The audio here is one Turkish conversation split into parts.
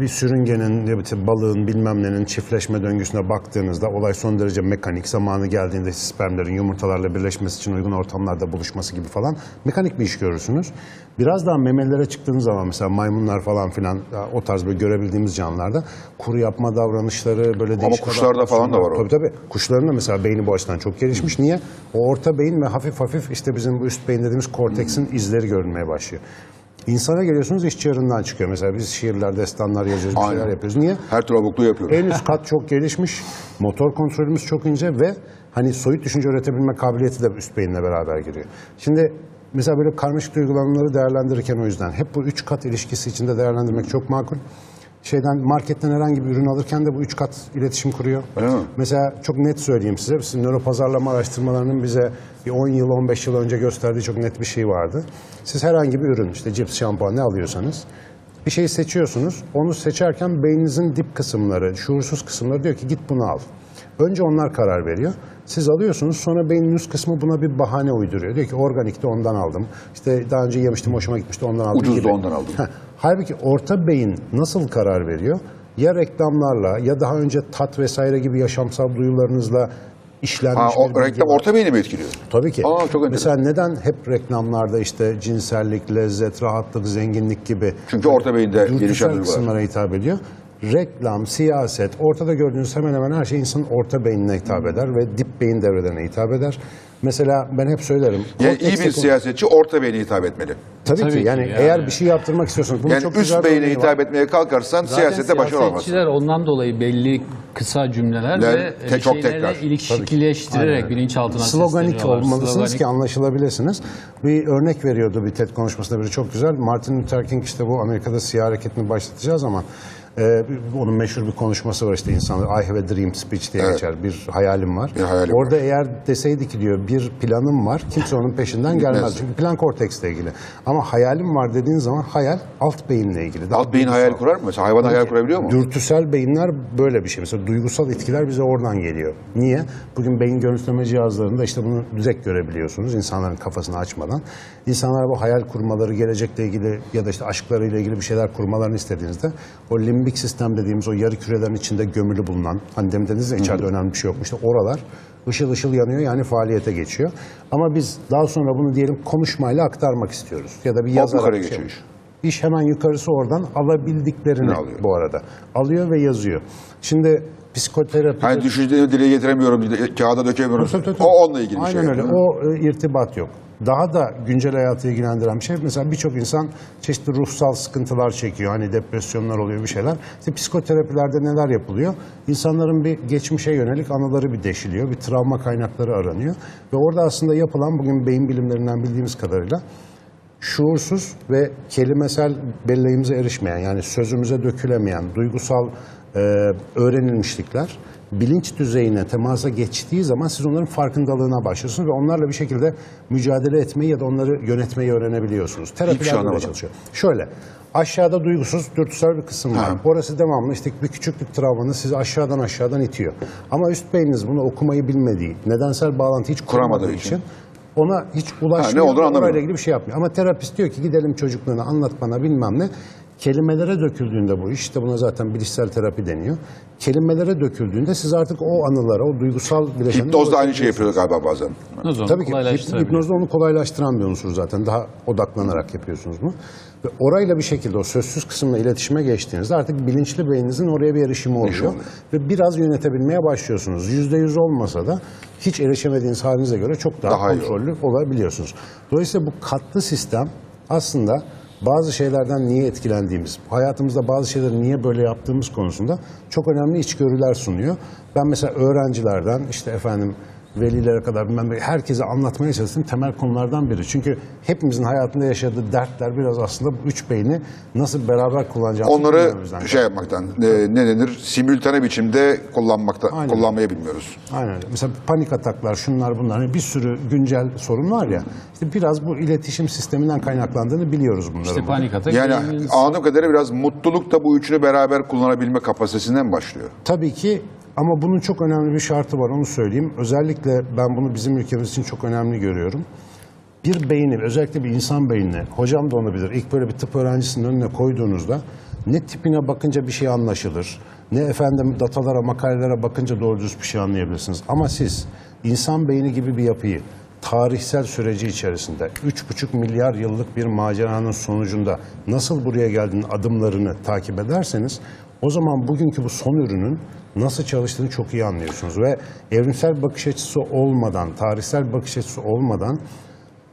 bir sürüngenin, balığın bilmem nenin çiftleşme döngüsüne baktığınızda olay son derece mekanik. Zamanı geldiğinde spermlerin yumurtalarla birleşmesi için uygun ortamlarda buluşması gibi falan mekanik bir iş görürsünüz. Biraz daha memelilere çıktığınız zaman mesela maymunlar falan filan o tarz böyle görebildiğimiz canlılarda kuru yapma davranışları böyle değişik kuşlarda falan da var o. Tabii tabii. Kuşların da mesela beyni bu açıdan çok gelişmiş. Niye? O orta beyin ve hafif hafif işte bizim bu üst beyin dediğimiz korteksin izleri görünmeye başlıyor. İnsana geliyorsunuz iş çığırından çıkıyor. Mesela biz şiirler, destanlar yazıyoruz, bir şeyler yapıyoruz. Niye? Her türlü abukluğu yapıyoruz. En üst kat çok gelişmiş, motor kontrolümüz çok ince ve hani soyut düşünce üretebilme kabiliyeti de üst beyinle beraber giriyor. Şimdi mesela böyle karmaşık duygulanımları değerlendirirken o yüzden hep bu üç kat ilişkisi içinde değerlendirmek çok makul. Şeyden marketten herhangi bir ürün alırken de bu üç kat iletişim kuruyor. Öyle mi? Mesela çok net söyleyeyim size. Sizin nöropazarlama araştırmalarının bize bir 10 yıl, 15 yıl önce gösterdiği çok net bir şey vardı. Siz herhangi bir ürün, işte cips, şampuan ne alıyorsanız bir şeyi seçiyorsunuz. Onu seçerken beyninizin dip kısımları, şuursuz kısımları diyor ki git bunu al. Önce onlar karar veriyor. Siz alıyorsunuz sonra beynin üst kısmı buna bir bahane uyduruyor. Diyor ki organikte ondan aldım. İşte daha önce yemiştim hoşuma gitmişti ondan aldım Ucuz da ondan aldım. Heh, Halbuki orta beyin nasıl karar veriyor? Ya reklamlarla ya daha önce tat vesaire gibi yaşamsal duyularınızla işlenmiş Ha, bir o bilgi reklam var. orta beyni mi etkiliyor? Tabii ki. Aa, çok Mesela neden hep reklamlarda işte cinsellik, lezzet, rahatlık, zenginlik gibi Çünkü orta beyinde gelişen duygular. kısımlara hitap ediyor. Reklam, siyaset, ortada gördüğünüz hemen hemen her şey insanın orta beynine hitap eder ve dip beyin devrelerine hitap eder. Mesela ben hep söylerim. Yani iyi bir siyasetçi orta beyne hitap etmeli. Tabii, Tabii ki ki yani, yani. eğer bir şey yaptırmak istiyorsanız bunun Yani çok güzel üst beyne var. hitap etmeye kalkarsan siyasette başarı olmaz. siyasetçiler ondan dolayı belli kısa cümleler Ler- ve te- bir çok şeylerle tekrar. ilişkileştirerek bilinçaltına Sloganik olmalısınız Sloganik. ki anlaşılabilirsiniz. Bir örnek veriyordu bir TED konuşmasında biri çok güzel. Martin Luther King işte bu Amerika'da siyah hareketini başlatacağız ama e, onun meşhur bir konuşması var işte insanlar I have a dream speech diye Evet. geçer. Bir hayalim var. Bir hayalim Orada eğer deseydi ki diyor bir planım var kimse onun peşinden gelmez. Çünkü plan korteksle ilgili. Ama hayalim var dediğin zaman hayal alt beyinle ilgili. Daha Alt beyin duygusal. hayal kurar mı? Mesela hayvan hayal kurabiliyor mu? Dürtüsel beyinler böyle bir şey. Mesela duygusal etkiler bize oradan geliyor. Niye? Bugün beyin görüntüleme cihazlarında işte bunu direkt görebiliyorsunuz insanların kafasını açmadan. İnsanlar bu hayal kurmaları, gelecekle ilgili ya da işte aşklarıyla ilgili bir şeyler kurmalarını istediğinizde o limbik sistem dediğimiz o yarı kürelerin içinde gömülü bulunan, hani demin dediniz ya içeride önemli bir şey yokmuş. İşte oralar ışıl ışıl yanıyor yani faaliyete geçiyor. Ama biz daha sonra bunu diyelim konuşmayla aktarmak istiyoruz. Ya da bir yazarak yukarıya bir şey. geçiyor iş. İş hemen yukarısı oradan alabildiklerini Ne alıyor? bu arada. Alıyor ve yazıyor. Şimdi psikoterapi... Hani düşünceni dile getiremiyorum, kağıda dökemiyorum. Tabii, tabii. O onunla ilgili bir Aynen şey. öyle. O e, irtibat yok. Daha da güncel hayatı ilgilendiren bir şey. Mesela birçok insan çeşitli ruhsal sıkıntılar çekiyor. Hani depresyonlar oluyor bir şeyler. İşte psikoterapilerde neler yapılıyor? İnsanların bir geçmişe yönelik anıları bir deşiliyor. Bir travma kaynakları aranıyor. Ve orada aslında yapılan bugün beyin bilimlerinden bildiğimiz kadarıyla şuursuz ve kelimesel belleğimize erişmeyen yani sözümüze dökülemeyen duygusal e, öğrenilmişlikler bilinç düzeyine temasa geçtiği zaman siz onların farkındalığına başlıyorsunuz ve onlarla bir şekilde mücadele etmeyi ya da onları yönetmeyi öğrenebiliyorsunuz. Terapiler şey böyle çalışıyor. Şöyle aşağıda duygusuz, dürtüsel bir kısım var. Ha. Orası devamlı işte bir küçüklük travmanız sizi aşağıdan aşağıdan itiyor. Ama üst beyniniz bunu okumayı bilmediği, nedensel bağlantı hiç Kuramadığı için. için ona hiç ulaşmıyor. Ha, ne olduğunu orayla anlamıyor. ilgili bir şey yapmıyor. Ama terapist diyor ki gidelim çocukluğunu anlat bana bilmem ne. Kelimelere döküldüğünde bu iş, işte buna zaten bilişsel terapi deniyor. Kelimelere döküldüğünde siz artık o anılara, o duygusal bileşenlere... Hipnoz da aynı şey yapıyor galiba bazen. Zaman Tabii ki hipnozda onu kolaylaştıran bir unsur zaten. Daha odaklanarak yapıyorsunuz bunu. Ve orayla bir şekilde o sözsüz kısımla iletişime geçtiğinizde artık bilinçli beyninizin oraya bir erişimi oluyor. oluyor. Ve biraz yönetebilmeye başlıyorsunuz. Yüzde yüz olmasa da hiç erişemediğiniz halinize göre çok daha, Daha iyi kontrollü olabiliyorsunuz. Dolayısıyla bu katlı sistem aslında bazı şeylerden niye etkilendiğimiz, hayatımızda bazı şeyleri niye böyle yaptığımız konusunda çok önemli içgörüler sunuyor. Ben mesela öğrencilerden işte efendim velilere kadar bilmem herkese anlatmaya çalıştığım temel konulardan biri. Çünkü hepimizin hayatında yaşadığı dertler biraz aslında bu üç beyni nasıl beraber kullanacağımızı Onları şey yapmaktan, e, ne denir, simültane biçimde kullanmakta, Aynen. kullanmayı bilmiyoruz. Aynen öyle. Mesela panik ataklar, şunlar bunlar. Hani bir sürü güncel sorun var ya. İşte biraz bu iletişim sisteminden kaynaklandığını biliyoruz bunları. İşte panik atak. Yani anladığım kadarıyla biraz mutluluk da bu üçünü beraber kullanabilme kapasitesinden başlıyor. Tabii ki ama bunun çok önemli bir şartı var onu söyleyeyim. Özellikle ben bunu bizim ülkemiz için çok önemli görüyorum. Bir beyni, özellikle bir insan beynini, hocam da onu bilir. İlk böyle bir tıp öğrencisinin önüne koyduğunuzda ne tipine bakınca bir şey anlaşılır, ne efendim datalara, makalelere bakınca doğru düz bir şey anlayabilirsiniz. Ama siz insan beyni gibi bir yapıyı tarihsel süreci içerisinde 3,5 milyar yıllık bir maceranın sonucunda nasıl buraya geldiğinin adımlarını takip ederseniz o zaman bugünkü bu son ürünün nasıl çalıştığını çok iyi anlıyorsunuz ve evrimsel bakış açısı olmadan, tarihsel bakış açısı olmadan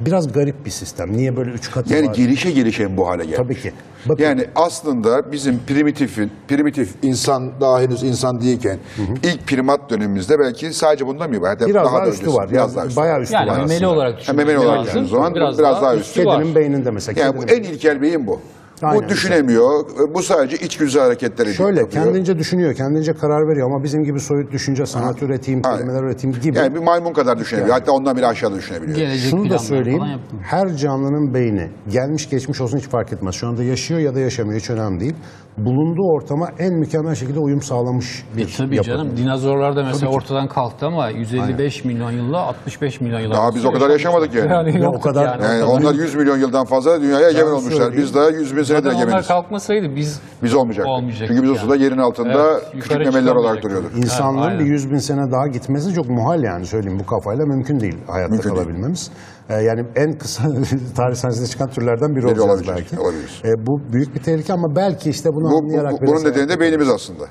biraz garip bir sistem. Niye böyle üç katı Yani var? gelişe gelişe bu hale gelmiş. Tabii ki. Bakın, Yani aslında bizim primitifin, primitif insan daha henüz insan değilken ilk primat dönemimizde belki sadece bundan mı ibaret? biraz daha, da üstü öncesi, var. Biraz daha üstü. bayağı üstü Yani var memeli aslında. olarak düşünmek memeli olarak lazım. düşündüğünüz zaman biraz daha üstü. var. Kedinin beyninde mesela. Yani bu kedinin- en ilkel beyin bu. Aynen. Bu düşünemiyor. Bu sadece içgüdüsel hareketler ediyor. Şöyle yapıyor. kendince düşünüyor, kendince karar veriyor ama bizim gibi soyut düşünce, sanat üreteyim, Aynen. kelimeler üreteyim gibi. Yani bir maymun kadar düşünebiliyor. Hatta ondan bile aşağıda düşünebiliyor. Gelecek Şunu da söyleyeyim, her canlının beyni gelmiş geçmiş olsun hiç fark etmez. Şu anda yaşıyor ya da yaşamıyor hiç önemli değil. Bulunduğu ortama en mükemmel şekilde uyum sağlamış bir E, tabii yapı. canım dinozorlar da mesela ortadan kalktı ama 155 milyon yılla 65 milyon yılla. Daha biz o kadar yaşamadık yani. Yani o yoktuk kadar- yani. Yani O onlar 100 milyon yıldan fazla dünyaya egemen olmuşlar. söyleyeyim. Biz daha 100 bin senedir Zaten onlar egemeniz. kalkmasaydı biz Biz olmayacaktık. Olmayacaktık Çünkü biz o yani. suda yerin altında Evet, küçük memeliler olarak duruyorduk. İnsanlığın Evet, bir aynen. 100 bin sene daha gitmesi çok muhal yani söyleyeyim bu kafayla mümkün değil hayatta Mümkün değil. Ee, yani en kısa tarih sahnesinde çıkan türlerden biri Biri olacağız belki. olabiliriz. Ee, bu büyük bir tehlike ama belki işte bunu Bu, anlayarak... bu- biraz bunun nedeni de beynimiz aslında.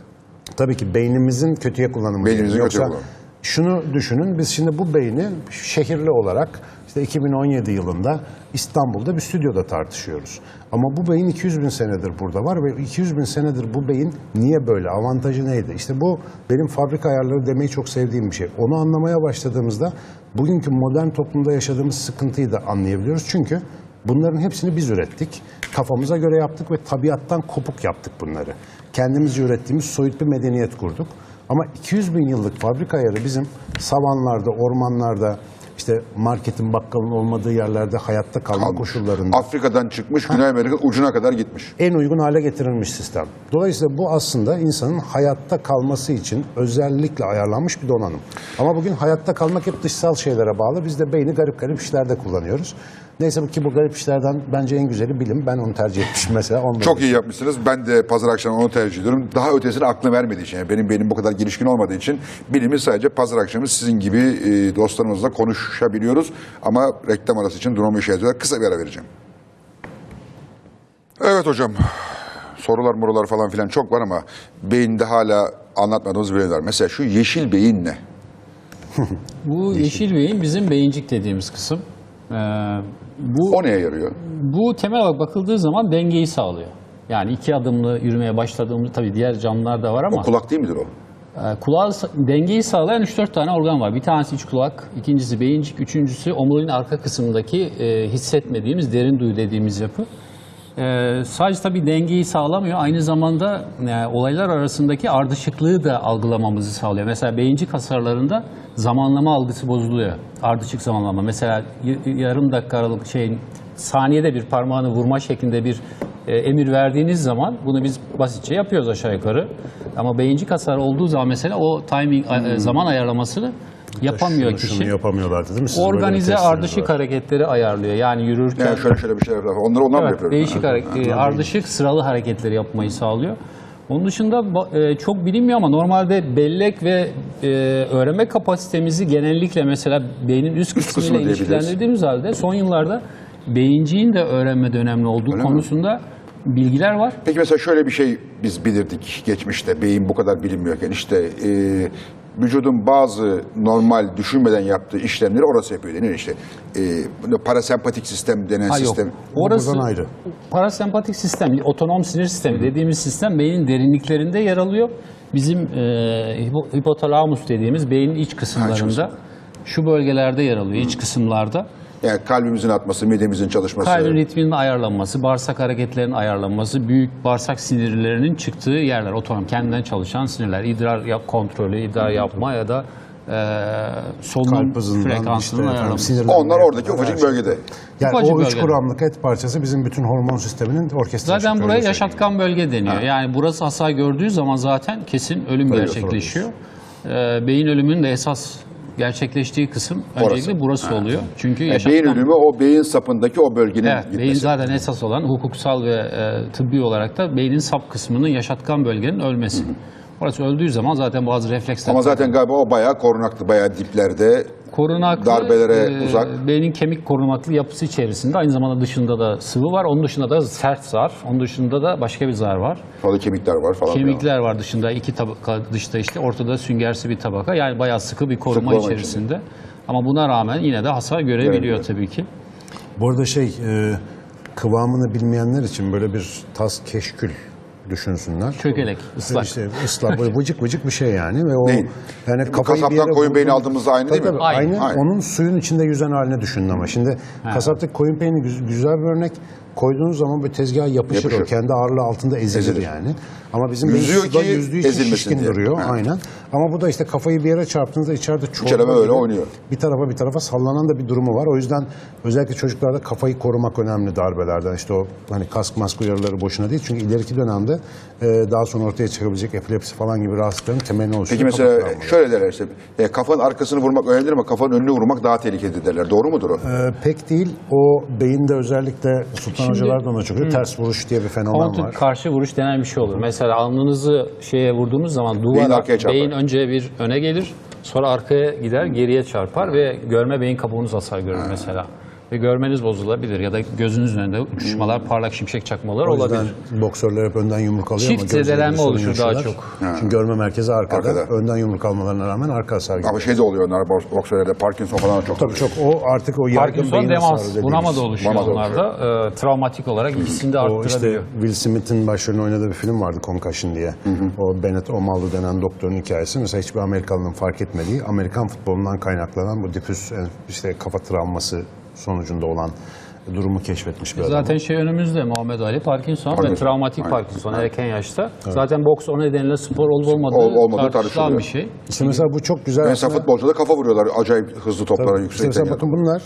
Tabii ki beynimizin kötüye kullanımı. Beynimizin diyelim. kötüye Yoksa kullanımı. Şunu düşünün, biz şimdi bu beyni şehirli olarak işte 2017 yılında İstanbul'da bir stüdyoda tartışıyoruz. Ama bu beyin 200 bin senedir burada var ve 200 bin senedir bu beyin niye böyle, avantajı neydi? İşte bu benim fabrika ayarları demeyi çok sevdiğim bir şey. Onu anlamaya başladığımızda bugünkü modern toplumda yaşadığımız sıkıntıyı da anlayabiliyoruz. Çünkü bunların hepsini biz ürettik. Kafamıza göre yaptık ve tabiattan kopuk yaptık bunları. Kendimizce ürettiğimiz soyut bir medeniyet kurduk. Ama 200 bin yıllık fabrika ayarı bizim savanlarda, ormanlarda, işte marketin, bakkalın olmadığı yerlerde hayatta kalma Kalmış. koşullarında Afrika'dan çıkmış, Güney Amerika ucuna kadar gitmiş. en uygun hale getirilmiş sistem. Dolayısıyla bu aslında insanın hayatta kalması için özellikle ayarlanmış bir donanım. Ama bugün hayatta kalmak hep dışsal şeylere bağlı. Biz de beyni garip garip işlerde kullanıyoruz. Neyse bu ki bu garip işlerden bence en güzeli bilim. Ben onu tercih etmişim mesela. Çok iyi yapmışsınız. Ben de pazar akşamı onu tercih ediyorum. Daha ötesini aklım vermediği için. Yani benim beynim bu kadar gelişkin olmadığı için bilimi sadece pazar akşamı sizin gibi e, dostlarımızla konuşabiliyoruz. Ama reklam arası için durumu işe yazıyorlar. Kısa bir ara vereceğim. Evet hocam. Sorular morular falan filan çok var ama beyinde hala anlatmadığımız bir şey var. Mesela şu yeşil beyin ne? bu yeşil beyin bizim beyincik dediğimiz kısım. Ee, bu O neye yarıyor? bu temel olarak bakıldığı zaman dengeyi sağlıyor. Yani iki adımlı yürümeye başladığımız tabii diğer canlılar da var ama O kulak değil midir o? e, kulağı dengeyi sağlayan 3-4 tane organ var. Bir tanesi iç kulak, ikincisi beyincik, üçüncüsü omuriliğin arka kısmındaki e, hissetmediğimiz derin duyu dediğimiz yapı. E, sadece tabii dengeyi sağlamıyor. Aynı zamanda e, olaylar arasındaki ardışıklığı da algılamamızı sağlıyor. Mesela beyincik hasarlarında zamanlama algısı bozuluyor. Ardışık zamanlama. Mesela yarım dakika aralık şey saniyede bir parmağını vurma şeklinde bir e, emir verdiğiniz zaman bunu biz basitçe yapıyoruz aşağı yukarı. Ama beyincik hasarı olduğu zaman mesela o timing e, zaman ayarlamasını yapamıyor şunu, kişi. şunu yapamıyorlardı değil mi? Sizin Organize ardışık var. hareketleri ayarlıyor. Yani yürürken Yani şöyle şöyle bir şeyler yapıyor. Onları onlar mı Evet, yapıyor? değişik hareket, ardışık sıralı hareketleri yapmayı sağlıyor. Onun dışında e, çok bilinmiyor ama normalde bellek ve e, öğrenme kapasitemizi genellikle mesela beynin üst kısmı kısmıyla diyebiliriz. ilişkilendirdiğimiz halde son yıllarda beyinciğin de öğrenmede önemli olduğu Öyle mi? konusunda bilgiler var. Peki mesela şöyle bir şey biz bilirdik geçmişte beyin bu kadar bilinmiyorken işte e, vücudun bazı normal düşünmeden yaptığı işlemleri orası yapıyor denir işte e, parasempatik sistem denen Ha yok. sistem. Orası buradan ayrı. parasempatik sistem, otonom sinir sistemi dediğimiz sistem beynin derinliklerinde yer alıyor. Bizim e, hipo- hipotalamus dediğimiz beynin iç kısımlarında şu bölgelerde yer alıyor, iç kısımlarda. Yani kalbimizin atması, midemizin çalışması. Kalbin ritminin ayarlanması, bağırsak hareketlerinin ayarlanması, büyük bağırsak sinirlerinin çıktığı yerler, otonom, kendinden çalışan sinirler. İdrar yap, kontrolü, idrar yapma ya da e, solunum frekansının işte sinirlenme Onlar oradaki ufacık şey. bölgede. Yani Ufacık o üç bölgede. kuramlık et parçası bizim bütün hormon sisteminin orkestrası. Zaten Öyle buraya yaşatkan bölge deniyor. Yani burası hasar gördüğü zaman zaten kesin ölüm gerçekleşiyor. Ee, beyin ölümünün de esas gerçekleştiği kısım Orası. öncelikle burası oluyor. Çünkü Yani yaşatma- beyin ölümü o beyin sapındaki o bölgenin Evet, beyin gitmesi. zaten esas olan hukuksal ve e, tıbbi olarak da beynin sap kısmının yaşatkan bölgenin ölmesi. Orası öldüğü zaman zaten bazı refleksler Ama zaten galiba o bayağı korunaklı, bayağı diplerde. Korunaklı, darbelere uzak. Beynin kemik korumaklı yapısı içerisinde aynı zamanda dışında da sıvı var. Onun dışında da sert zar. Onun dışında da başka bir zar var. Orada kemikler var falan. Kemikler var dışında iki tabaka dışta işte ortada süngersi bir tabaka. Yani bayağı sıkı bir koruma koruma içerisinde. Ama buna rağmen yine de hasar görebiliyor Görebiliyor. tabii ki. Bu arada şey e, kıvamını bilmeyenler için böyle bir tas keşkül düşünsünler. Çökelek, ıslak. İşte ıslak böyle vıcık vıcık bir şey yani ve o Neyin? yani kafayı kasaptan koyun beyni vurduğun- aldığımızda aynı değil Tabii mi? tabii, Aynı. Aynı. Onun suyun içinde yüzen haline düşünün ama. Şimdi kasaptaki koyun peyni güz- güzel bir örnek. Koyduğunuz zaman böyle tezgaha yapışır, o. Yapışır. Kendi ağırlığı altında ezilir, Ezilir. yani. Ama bizim Yüzüyor ki yüzdüğü için şişkin diye. duruyor. Ha. Aynen. Ama bu da işte kafayı bir yere çarptığınızda içeride böyle gibi oynuyor. bir tarafa bir tarafa sallanan da bir durumu var. O yüzden özellikle çocuklarda kafayı korumak önemli darbelerden. İşte o hani kask mask uyarıları boşuna değil. Çünkü ileriki dönemde e, daha sonra ortaya çıkabilecek epilepsi falan gibi rahatsızlıkların temelini oluşturuyor. Peki mesela şöyle derler işte e, kafanın arkasını vurmak önemlidir ama kafanın önünü vurmak daha tehlikeli derler. Doğru mudur o? Ee, pek değil. O beyinde özellikle Sultan Hocalar da ona çok Ters vuruş diye bir fenomen Kontur var. karşı vuruş denen bir şey olur. Mesela alnınızı şeye vurduğunuz zaman Beyin duvara çarpar. beyin önce bir öne gelir, sonra arkaya gider, geriye çarpar ve görme beyin kabuğunuz hasar görür mesela. Ve görmeniz bozulabilir ya da gözünüzün önünde uçuşmalar, parlak şimşek çakmalar O olabilir. boksörler hep önden yumruk alıyor Çift ama gözlerinde zedelenme sorun oluşur daha yaşıyorlar. çok. Çünkü görme merkezi arkada. Arkada. Önden yumruk almalarına rağmen arka hasar Ama geliyor. şey de oluyor onlar boks- boksörlerde Parkinson falan çok. Tabii çok o artık o yaygın Parkinson, beyin hasarı demans, dediğimiz. bunama da oluşuyor Bunama da onlarda. Ee, travmatik olarak ikisini de O işte arttırabiliyor. Will Smith'in başrolünü oynadığı bir film vardı Concussion diye. O Bennett Omalu denen doktorun hikayesi. Mesela hiçbir Amerikalının fark etmediği Amerikan futbolundan kaynaklanan bu difüz e, işte kafa travması sonucunda olan durumu keşfetmiş bir adam. Zaten şey önümüzde Muhammed Ali Parkinson, ve Parkinson. travmatik Aynen. Parkinson erken yaşta. Zaten boks o nedenle spor olup olmadığı, Ol- olmadığı tartışılan bir şey. İşte mesela bu çok güzel. Mesela aslında- futbolcuda kafa vuruyorlar acayip hızlı toplara Tabii. İşte yüksekten. mesela bakın bunlar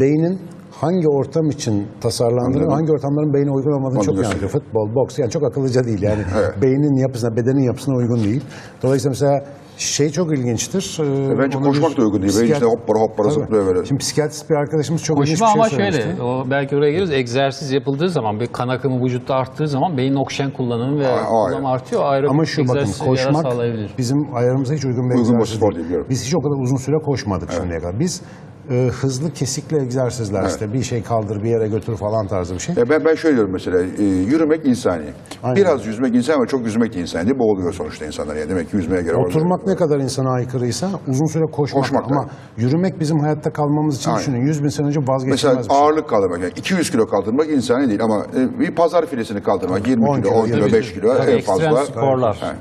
beynin hangi ortam için tasarlandığını, Anladım. hangi ortamların beyne uygun olmadığını çok anlatıyor. Futbol, boks yani çok akıllıca değil yani. Beynin yapısına, bedenin yapısına uygun değil. Dolayısıyla mesela şey çok ilginçtir. Ee, bence onu koşmak bir da uygun değil. Psikiyat- işte hoppara hoppara Tabii. zıplıyor böyle. Şimdi psikiyatrist bir arkadaşımız çok ilginç Koşma bir ama şey söylemişti. şöyle, o belki oraya geliriz. Egzersiz yapıldığı zaman, bir kan akımı vücutta arttığı zaman beyin oksijen kullanımı ve Aa, kullanımı artıyor. Aerobik Ama şu bakın egzersiz yara koşmak sağlayabilir. bizim ayarımıza hiç uygun bir Uygun egzersiz spor değil, biliyorum. Biz hiç o kadar uzun süre koşmadık şimdiye kadar. Biz e, hızlı kesikli egzersizler işte bir şey kaldır bir yere götür falan tarzı bir şey. E ben, ben şöyle diyorum mesela, e, yürümek insani. Aynen. Biraz yüzmek insani ama çok yüzmek de insani. Boğuluyor sonuçta insanlar yani. Demek ki yüzmeye göre Oturmak ne kadar insana aykırıysa uzun süre koşmak, Koşmak da. ama yürümek bizim hayatta kalmamız için Aynen. düşünün 100 bin sene önce Mesela vazgeçilmez bir şey. ağırlık kaldırmak, yani 200 kilo kaldırmak insani değil ama e, bir pazar filesini kaldırmak 20 10 kilo, 10 kilo, kilo, 5 kilo Tabii en ekstrem fazla. sporlar. Ha.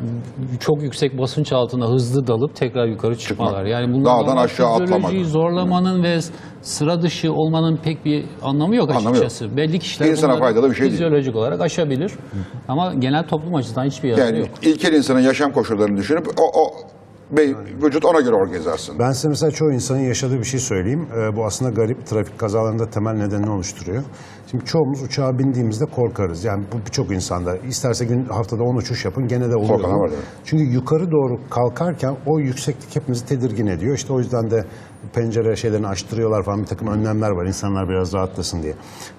Çok yüksek basınç altında hızlı dalıp tekrar yukarı çıkmalar. Yani bunlar Dağdan aşağı atlamak. zorlamanın ve sıra dışı olmanın pek bir anlamı yok Anlamı açıkçası. Belli kişiler İnsana bunları faydalı bir şey değil. fizyolojik olarak aşabilir. Ama genel toplum açısından hiçbir yararı Yani yok. ilkel insanın yaşam koşullarını düşünüp o, o bey- vücut ona göre organize aslında. Ben size mesela çoğu insanın yaşadığı bir şey söyleyeyim. Ee, bu aslında garip trafik kazalarında temel nedenini oluşturuyor. Şimdi çoğumuz uçağa bindiğimizde korkarız. Yani bu birçok insanda. İsterse gün haftada 10 uçuş yapın gene de oluyor. Korkan bu. var, evet. Çünkü yukarı doğru kalkarken o yükseklik hepimizi tedirgin ediyor. İşte o yüzden de pencere şeylerini açtırıyorlar falan bir takım önlemler var. İnsanlar biraz rahatlasın diye.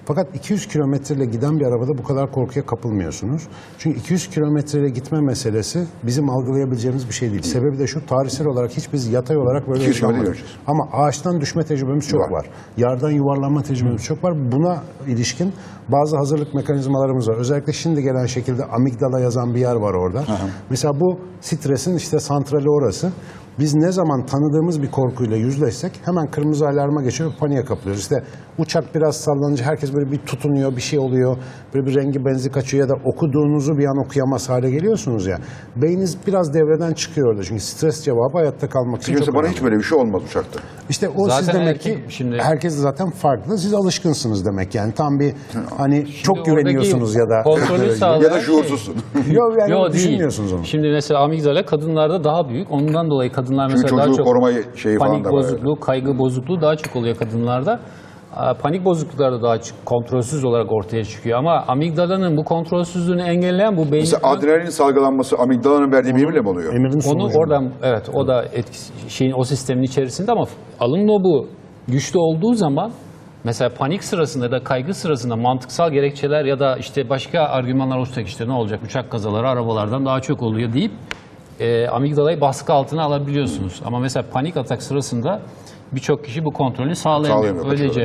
Fakat 200 kilometreyle giden bir arabada bu kadar korkuya kapılmıyorsunuz. Çünkü 200 kilometreyle gitme meselesi bizim algılayabileceğimiz bir şey değil. Sebebi de şu tarihsel olarak hiç biz yatay olarak böyle 200 kilometre yaşamadık. Ama ağaçtan düşme tecrübemiz çok Var. var. Yardan yuvarlanma tecrübemiz çok var. Buna ilişkin bazı hazırlık mekanizmalarımız var. Özellikle şimdi gelen şekilde amigdala yazan bir yer var orada. Mesela bu stresin işte santrali orası. Biz ne zaman tanıdığımız bir korkuyla yüzleşsek hemen kırmızı alarma geçiyor, paniğe kapılıyoruz. İşte uçak biraz sallanınca herkes böyle bir tutunuyor, bir şey oluyor. Böyle bir rengi benzi kaçıyor ya da okuduğunuzu bir an okuyamaz hale geliyorsunuz ya. Beyniniz biraz devreden çıkıyor orada. Çünkü stres cevabı hayatta kalmak için Kimse çok bana önemli. hiç böyle bir şey olmaz uçakta. İşte o Zaten siz demek erkek- ki şimdi- herkes zaten farklı. Siz alışkınsınız demek yani. Tam bir hani çok Oradaki güveniyorsunuz ya da kontrolü sağlayan Ya da şey- şuursuzsun. Yok yani Yo değil. düşünmüyorsunuz onu. Şimdi mesela amigdala kadınlarda daha büyük. Ondan dolayı kadınlar Çünkü mesela daha çok koruma şeyi falan panik da var. bozukluğu, kaygı bozukluğu daha çok oluyor kadınlarda. panik bozuklukları da daha kontrolsüz olarak ortaya çıkıyor. Ama amigdalanın bu kontrolsüzlüğünü engelleyen bu beyin Mesela adrenalin salgılanması amigdalanın verdiği bir emirle mi oluyor? Emirin onu oradan evet o da etkisi, şeyin o sistemin içerisinde ama alın lobu güçlü olduğu zaman mesela panik sırasında da kaygı sırasında mantıksal gerekçeler ya da işte başka argümanlar olacak işte ne olacak uçak kazaları arabalardan daha çok oluyor deyip e, amigdalayı baskı altına alabiliyorsunuz. Ama mesela panik atak sırasında birçok kişi bu kontrolü sağlayamıyor. Sağlayamıyor, Öylece